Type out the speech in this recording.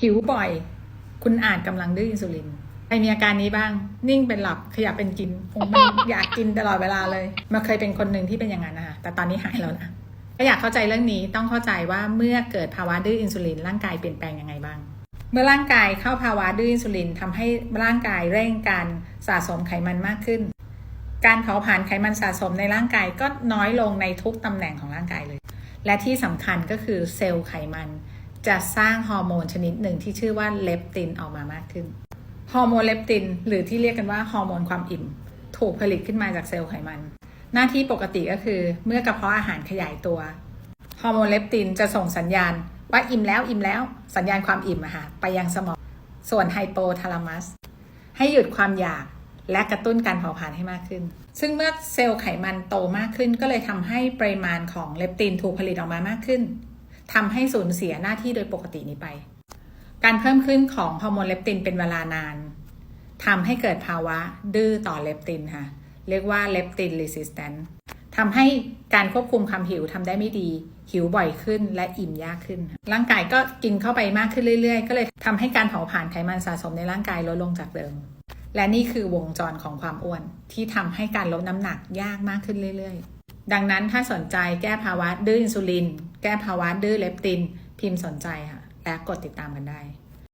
หิวบ่อย คุณอาจกำลังดื้ออินซูลินใครมีอาการนี้บ้าง นิ่งเป็นหลับขยับเป็นกินคงมันอยากกินตลอดเวลาเลยมาเคยเป็นคนหนึ่งที่เป็นอย่างนั้นนะคะแต่ตอนนี้หายแล้วนะถ้าอยากเข้าใจเรื่องนี้ต้องเข้าใจว่าเมื่อเกิดภาวะดื้ออินซูลินร่างกายเปลี่ยนแปลงยังไงบ้าง เมื่อร่างกายเข้าภาวะดื้ออินซูลินทำให้ร่างกายเร่งการสะสมไขมันมากขึ้น การเผาผลาญไขมันสะสมในร่างกายก็น้อยลงในทุกตำแหน่งของร่างกายเลย และที่สำคัญก็คือเซลล์ไขมัน จะสร้างฮอร์โมนชนิดหนึ่งที่ชื่อว่าเลปตินออกมามากขึ้น ฮอร์โมนเลปติน หรือที่เรียกกันว่าฮอร์โมนความอิ่ม ถูกผลิตขึ้นมาจากเซลล์ไขมัน หน้าที่ปกติก็คือเมื่อกระเพาะอาหารขยายตัว ฮอร์โมนเลปตินจะส่งสัญญาณว่าอิ่มแล้วอิ่มแล้วสัญญาณความอิ่มอะค่ะไปยังสมอง ส่วนไฮโปทาลามัส ให้หยุดความอยากและกระตุ้นการเผาผลาญให้มากขึ้น ซึ่งเมื่อเซลล์ไขมันโตมากขึ้นก็เลยทำให้ปริมาณของเลปตินถูกผลิตออกมามากขึ้น ทำให้สูญเสียหน้าที่โดยปกตินี้ไป การเพิ่มขึ้นของฮอร์โมนเลปตินเป็นเวลานานทำให้เกิดภาวะดื้อต่อเลปตินค่ะ เรียกว่าเลปติน resistant ทำให้การควบคุมความหิวทำได้ไม่ดี หิวบ่อยขึ้นและอิ่มยากขึ้น ร่างกายก็กินเข้าไปมากขึ้นเรื่อยๆ ก็เลยทำให้การเผาผลาญไขมันสะสมในร่างกายลดลงจากเดิม และนี่คือวงจรของความอ้วน ที่ทำให้การลดน้ำหนักยากมากขึ้นเรื่อยๆ ดังนั้นถ้าสนใจแก้ภาวะดื้ออินซูลิน แก้ภาวะดื้อเลปตินพิมพ์สนใจค่ะ และกดติดตามกันได้